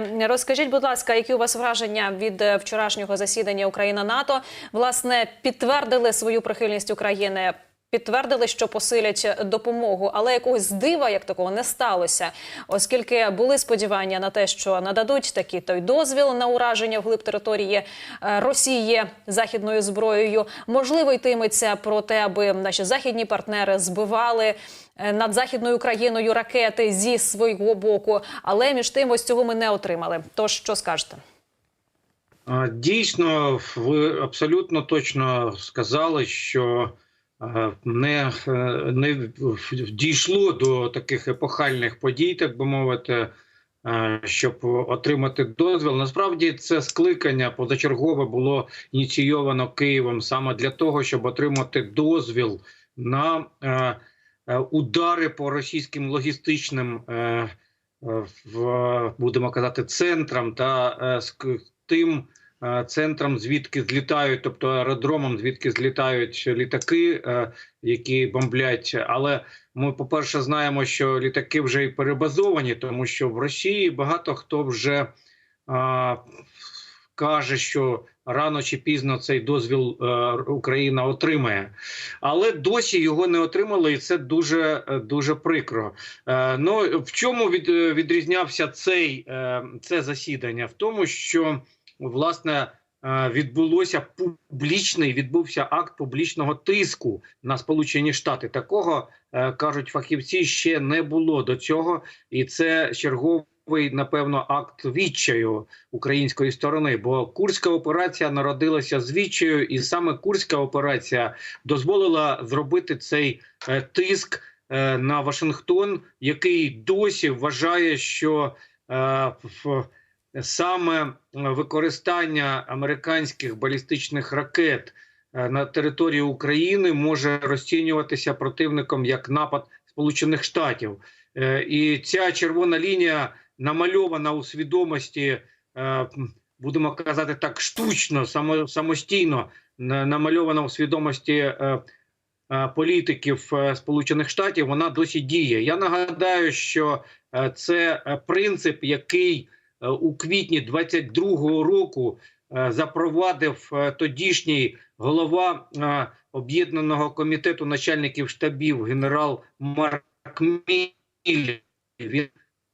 пане, розкажіть, будь ласка, які у вас враження від е, вчорашнього засідання Україна НАТО? Власне, підтвердили свою прихильність України. Підтвердили, що посилять допомогу, але якогось дива як такого не сталося, оскільки були сподівання на те, що нададуть такий той дозвіл на ураження вглиб території е, Росії західною зброєю. Можливо, йтиметься про те, аби наші західні партнери збивали е, над західною країною ракети зі свого боку. Але між тим, ось цього ми не отримали. Тож що скажете? Дійсно, ви абсолютно точно сказали, що не, е, не дійшло до таких епохальних подій, так би мовити, е, щоб отримати дозвіл. Насправді це скликання позачергове було ініційовано Києвом саме для того, щоб отримати дозвіл на е, удари по російським логістичним. будемо казати центрам та з тим е, центрам, звідки злітають, тобто аеродромом, звідки злітають літаки, е, які бомблять. Але ми, по-перше, знаємо, що літаки вже і перебазовані, тому що в Росії багато хто вже а, каже, що рано чи пізно цей дозвіл е, Україна отримає, але досі його не отримали, і це дуже е, дуже прикро. Е, ну в чому від, е, відрізнявся цей е, це засідання? В тому, що власне е, відбулося публічний відбувся акт публічного тиску на Сполучені Штати. Такого е, кажуть фахівці ще не було до цього, і це черговий. Напевно, акт відчаю української сторони, бо курська операція народилася з відчаю, і саме курська операція дозволила зробити цей е, тиск на Вашингтон, який досі вважає, що в саме використання американських балістичних ракет е, на території України може розцінюватися противником як напад Сполучених Штатів. Е, І ця червона лінія намальована у свідомості, е, будемо казати так, штучно, самостійно на- намальована у свідомості. е, е, Політиків е, Сполучених Штатів вона досі діє. Я нагадаю, що е, це е, принцип, який е, у квітні 22-го року е, запровадив е, тодішній голова е, об'єднаного комітету начальників штабів генерал Марк Міллер. Він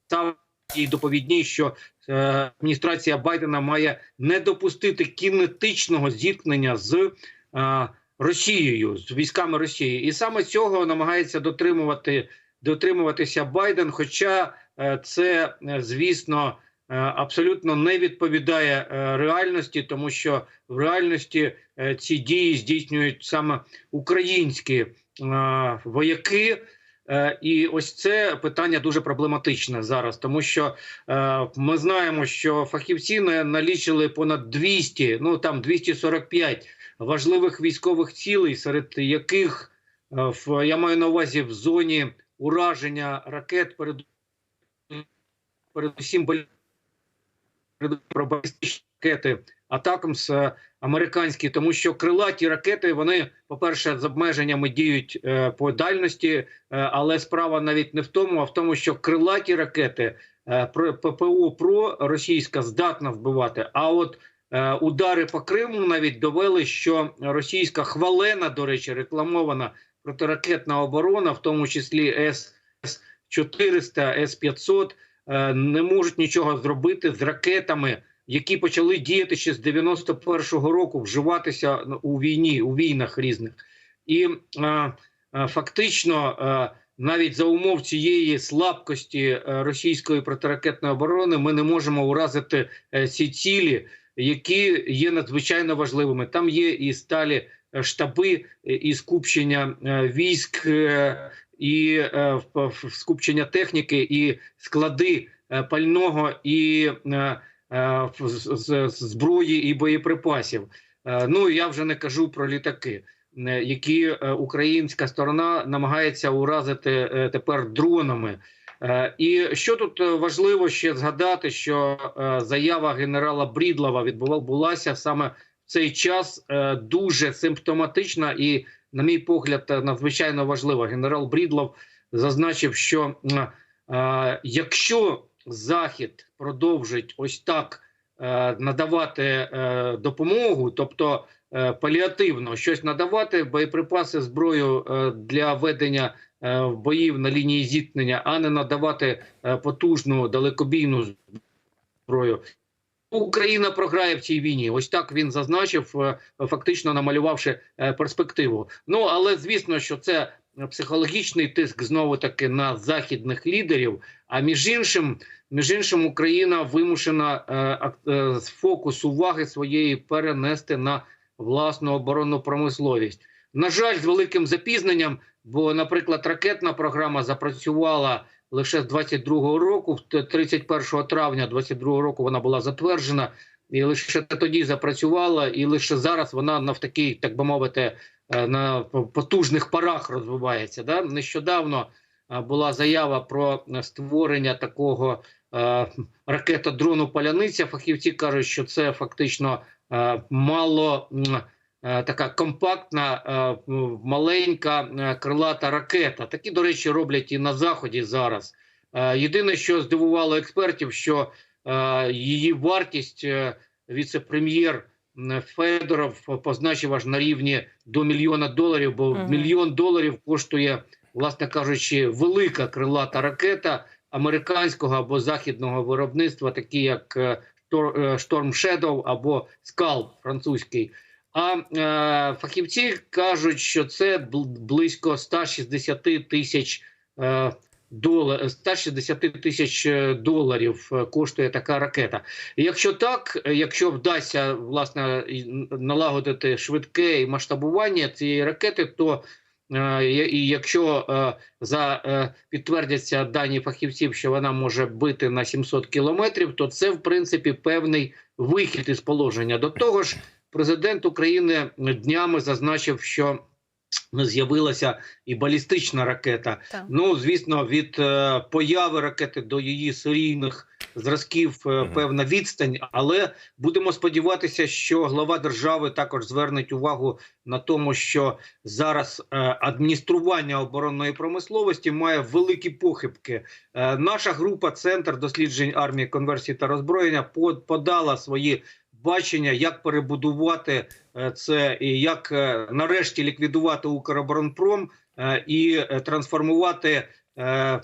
став і доповідній, що е, адміністрація Байдена має не допустити кінетичного зіткнення з е, Росією, з військами Росії, і саме цього намагається дотримувати дотримуватися Байден. Хоча е, це, е, звісно, е, абсолютно не відповідає е, реальності, тому що в реальності е, ці дії здійснюють саме українські е, вояки. Е, І ось це питання дуже проблематичне зараз, тому що е, ми знаємо, що фахівці на- налічили понад 200, ну там 245 важливих військових цілей, серед яких е, в я маю на увазі в зоні ураження ракет перед передусім про балістичні ракети атакам з е, американські, тому що крилаті ракети вони, по-перше, з обмеженнями діють е, по дальності, е, але справа навіть не в тому, а в тому, що крилаті ракети ППО про російська здатна вбивати. А от удари по Криму навіть довели, що російська хвалена, до речі, рекламована протиракетна оборона, в тому числі С 400 С 500 е, не можуть нічого зробити з ракетами, які почали діяти ще з 91-го року, вживатися у війні, у війнах різних, і е, е, фактично. Е, навіть за умов цієї слабкості е, російської протиракетної оборони ми не можемо уразити е, ці цілі, які є надзвичайно важливими. Там є і сталі е, штаби, е, і скупчення е, військ, е, і е, скупчення техніки, і склади е, пального і е, зброї і боєприпасів. Ну я вже не кажу про літаки, які українська сторона намагається уразити тепер дронами. І що тут важливо ще згадати, що заява генерала Брідлова відбулася саме цей час е, дуже симптоматична і, на мій погляд, надзвичайно важлива. Генерал Брідлов зазначив, що е, якщо Захід продовжить ось так е, надавати допомогу, тобто паліативно щось надавати, боєприпаси, зброю для ведення боїв на лінії зіткнення, а не надавати потужну далекобійну зброю. Україна програє в цій війні. Ось так він зазначив, е, фактично намалювавши е, перспективу. Ну але звісно, що це психологічний тиск знову таки на західних лідерів. А між іншим, між іншим, Україна вимушена е, фокус уваги своєї перенести на власну оборонну промисловість. На жаль, з великим запізненням, бо, наприклад, ракетна програма запрацювала лише з 22-го року, в т- 31 травня 22-го року вона була затверджена, і лише тоді запрацювала, і лише зараз вона на в такій, так би мовити, е, на потужних парах розвивається. Да? Нещодавно е, була заява про створення такого е, ракетодрону Паляниця. Фахівці кажуть, що це фактично мало. Е, Така компактна, е, маленька е, крилата ракета. Такі, до речі, роблять і на заході зараз. Єдине, що здивувало експертів, що її вартість віце-прем'єр Федоров позначив аж на рівні до мільйона доларів, бо Мгм. мільйон доларів коштує, власне кажучи, велика крилата ракета американського або західного виробництва, такі як Storm Shadow або Scalp французький. А е, фахівці кажуть, що це бл- близько 160 тисяч е, долар, 160 тисяч е, доларів е, коштує така ракета. Якщо так, якщо вдасться власне налагодити швидке масштабування цієї ракети, то е, і якщо за підтвердяться дані фахівців, що вона може бити на 700 кілометрів, то це в принципі певний вихід із положення. До того ж, президент України днями зазначив, що з'явилася і балістична ракета. Так. Ну, звісно, від е, появи ракети до її серійних зразків е, певна відстань, але будемо сподіватися, що глава держави також звернеть увагу на тому, що зараз е, адміністрування оборонної промисловості має великі похибки. Е, наша група Центр досліджень армії, конверсії та роззброєння по- подала свої бачення, як перебудувати е, це і як е, нарешті ліквідувати Укроборонпром е, і трансформувати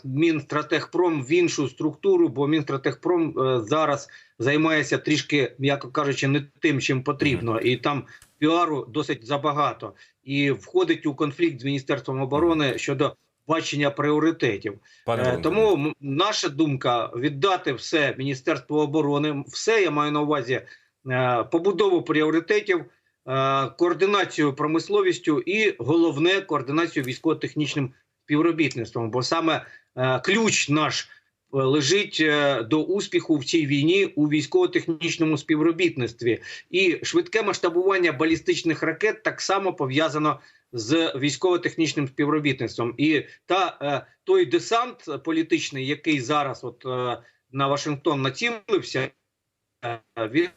Мінстратегпром в іншу структуру, бо Мінстратегпром зараз займається трішки, м'яко кажучи, не тим, чим потрібно, і там піару досить забагато, і входить у конфлікт з міністерством оборони щодо бачення пріоритетів. Пане Тому наша думка віддати все Міністерству оборони, все я маю на увазі побудову пріоритетів, е, координацію промисловістю і головне координацію військово-технічним співробітництвом. Бо саме е, ключ наш е, лежить е, до успіху в цій війні у військово-технічному співробітництві, і швидке масштабування балістичних ракет так само пов'язано з військово-технічним співробітництвом. І та е, той десант політичний, який зараз от е, на Вашингтон націлився, е, він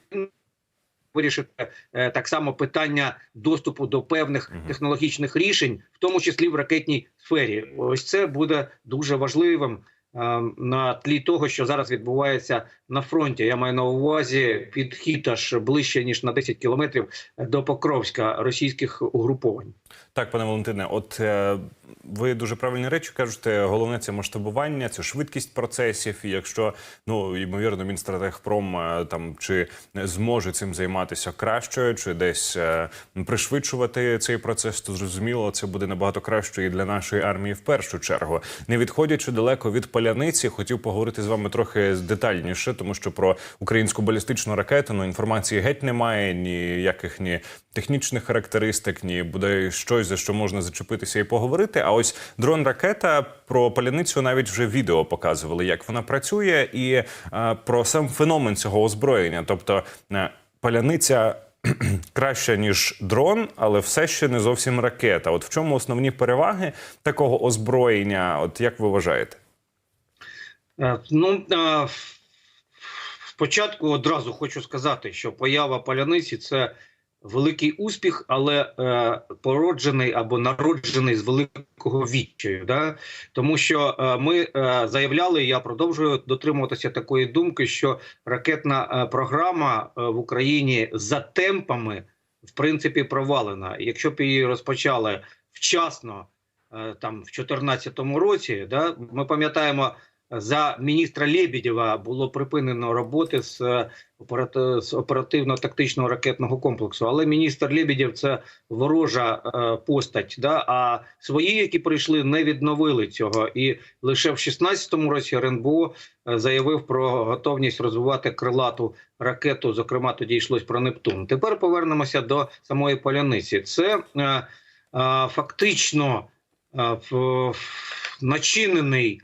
вирішити е, так само питання доступу до певних технологічних рішень, в тому числі в ракетній сфері. Ось це буде дуже важливим. Е, На тлі того, що зараз відбувається на фронті, я маю на увазі підхід аж ближче ніж на 10 кілометрів до Покровська російських угруповань. Так, пане Валентине, от е, ви дуже правильні речі кажете. Головне це масштабування, це швидкість процесів. І якщо ну ймовірно, Мінстратегпром е, там чи зможе цим займатися краще, чи десь пришвидшувати цей процес, то зрозуміло, це буде набагато краще і для нашої армії в першу чергу. Не відходячи далеко від паляниці, хотів поговорити з вами трохи детальніше, тому що про українську балістичну ракету ну, інформації геть немає, ніяких ні технічних характеристик, ні буде щось за що можна зачепитися і поговорити. А ось дрон ракета про паляницю навіть вже відео показували, як вона працює, і е, про сам феномен цього озброєння. Тобто е, паляниця краща ніж дрон, але все ще не зовсім ракета. От в чому основні переваги такого озброєння? От як ви вважаєте? Е, Ну е, спочатку одразу хочу сказати, що поява паляниці це великий успіх, але е, породжений або народжений з великого відчаю. Да? Тому що е, ми е, заявляли, я продовжую дотримуватися такої думки, що ракетна е, програма е, в Україні за темпами в принципі провалена. Якщо б її розпочали вчасно, е, там в 2014 році, да, ми пам'ятаємо. За міністра Лебедєва було припинено роботи з, операти- з оперативно-тактичного ракетного комплексу. Але міністр Лебедєв це ворожа е, постать. Да? А свої, які прийшли, не відновили цього. І лише в 16-му році РНБО е, заявив про готовність розвивати крилату ракету. Зокрема, тоді йшлось про Нептун. Тепер повернемося до самої поляниці. Це е, фактично в- начинений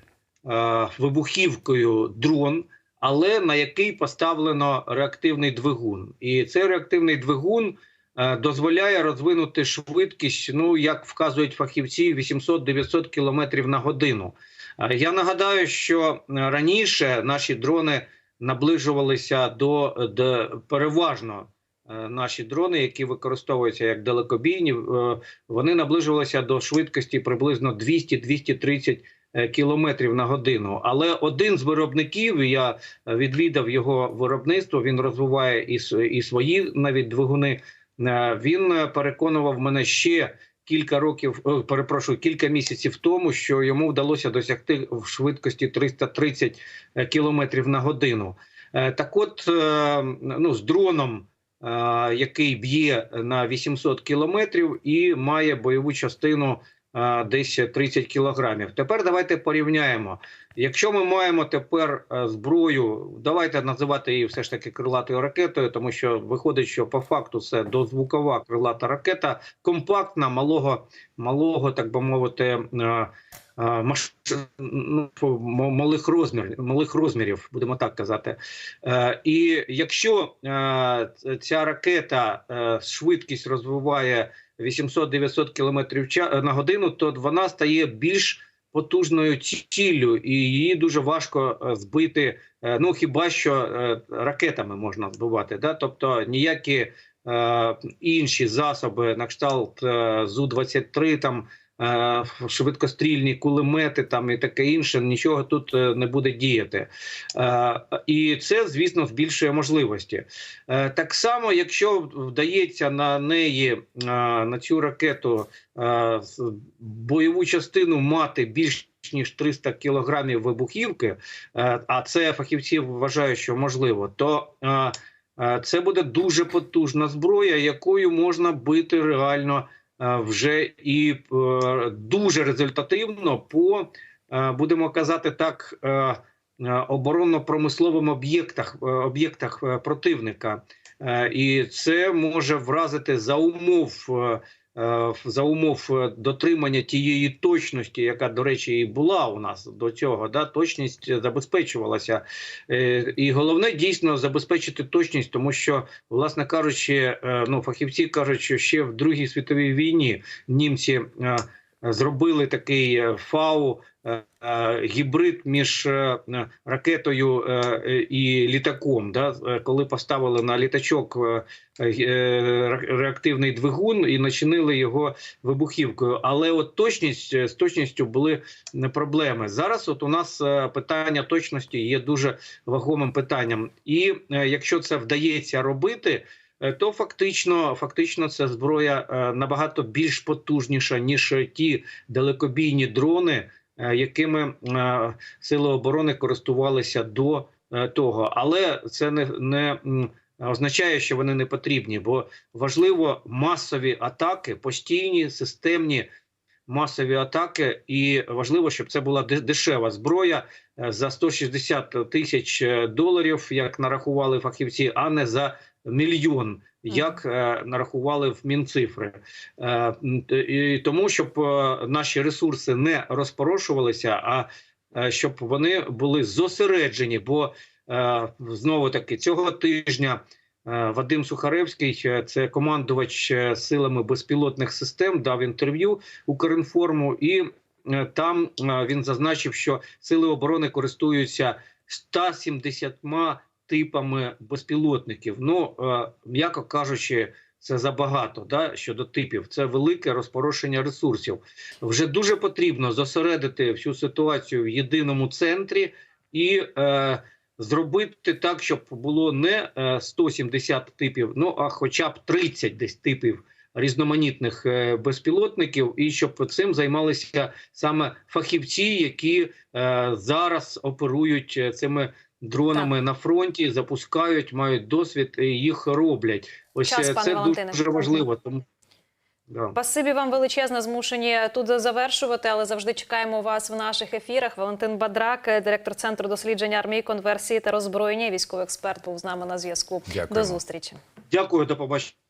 вибухівкою дрон, але на який поставлено реактивний двигун. І цей реактивний двигун е, дозволяє розвинути швидкість, ну як вказують фахівці, 800-900 км на годину. Е, Я нагадаю, що е, раніше наші дрони наближувалися до, до переважно. е, Наші дрони, які використовуються як далекобійні, е, вони наближувалися до швидкості приблизно 200-230 е, кілометрів на годину. Але один з виробників, я е, відвідав його виробництво. Він розвиває і, і свої навіть двигуни. е, Він е, переконував мене ще кілька років, перепрошую, кілька місяців тому, що йому вдалося досягти в швидкості 330 кілометрів на годину. Е, Так, от е, ну з дроном. е, Який б'є на 800 кілометрів і має бойову частину е, десь 30 кілограмів. Тепер давайте порівняємо. Якщо ми маємо тепер е, зброю, давайте називати її все ж таки крилатою ракетою, тому що виходить, що по факту це дозвукова крилата ракета, компактна, малого, малого, так би мовити. е, е, маш... ну, малих розмірів, малих розмірів, будемо так казати. І якщо ця ракета швидкість розвиває 800-900 км ча- на годину, то вона стає більш потужною ціллю, і її дуже важко е, збити. е, Ну хіба що е, ракетами можна збивати, да? тобто ніякі е, інші засоби на кшталт е, зу 23 там. Швидкострільні кулемети там і таке інше, нічого тут е, не буде діяти, і це, звісно, збільшує можливості. Е, Так само, якщо вдається на неї на цю ракету бойову частину мати більш ніж 300 кілограмів вибухівки, е, а це фахівці вважають, що можливо, то це буде дуже потужна зброя, якою можна бити реально вже і е, дуже результативно по е, будемо казати так. е, е, Оборонно-промисловим об'єктах е, об'єктах е, противника, Е, і це може вразити за умов е, е, за умов е, дотримання тієї точності, яка, до речі, і була у нас до цього. Да, точність забезпечувалася, Е, і головне дійсно забезпечити точність, тому що, власне кажучи, е, ну фахівці кажуть, що ще в Другій світовій війні німці. Зробили такий е, фау е, е, гібрид між ракетою і літаком. Да? Коли поставили на літачок ре- реактивний двигун і начинили його вибухівкою. Але от точність з точністю були проблеми. Зараз от у нас питання точності є дуже вагомим питанням. І якщо це вдається робити. Е, То фактично, фактично, ця зброя е, набагато більш потужніша ніж ті далекобійні дрони, е, якими сили оборони користувалися до того. Але це не, не означає, що вони не потрібні, бо важливо масові атаки, постійні системні масові атаки, і важливо, щоб це була де- дешева зброя за 160 тисяч доларів, як нарахували фахівці, а не за мільйон. Як е, нарахували в мінцифри, е, і тому, щоб е, наші ресурси не розпорошувалися, а е, щоб вони були зосереджені. Бо е, знову таки цього тижня е, Вадим Сухаревський, е, це командувач е, силами безпілотних систем, дав інтерв'ю Укрінформу, і е, там е, він зазначив, що сили оборони користуються 170 типами безпілотників. Ну, е, м'яко кажучи, це забагато да, щодо типів. Це велике розпорошення ресурсів. Вже дуже потрібно зосередити всю ситуацію в єдиному центрі і е, зробити так, щоб було не е, 170 типів, ну а хоча б 30 десь типів різноманітних е, безпілотників, і щоб цим займалися саме фахівці, які е, зараз оперують е, цими дронами на фронті, запускають, мають досвід і їх роблять. Ось Час, це пане Валентине. дуже важливо. Тому да. Спасибі вам величезне. Змушені тут завершувати, але завжди чекаємо вас в наших ефірах. Валентин Бадрак, директор центру дослідження армії, конверсії та роззброєння. Військовий експерт був з нами на зв'язку. До зустрічі. дякую, до побачення.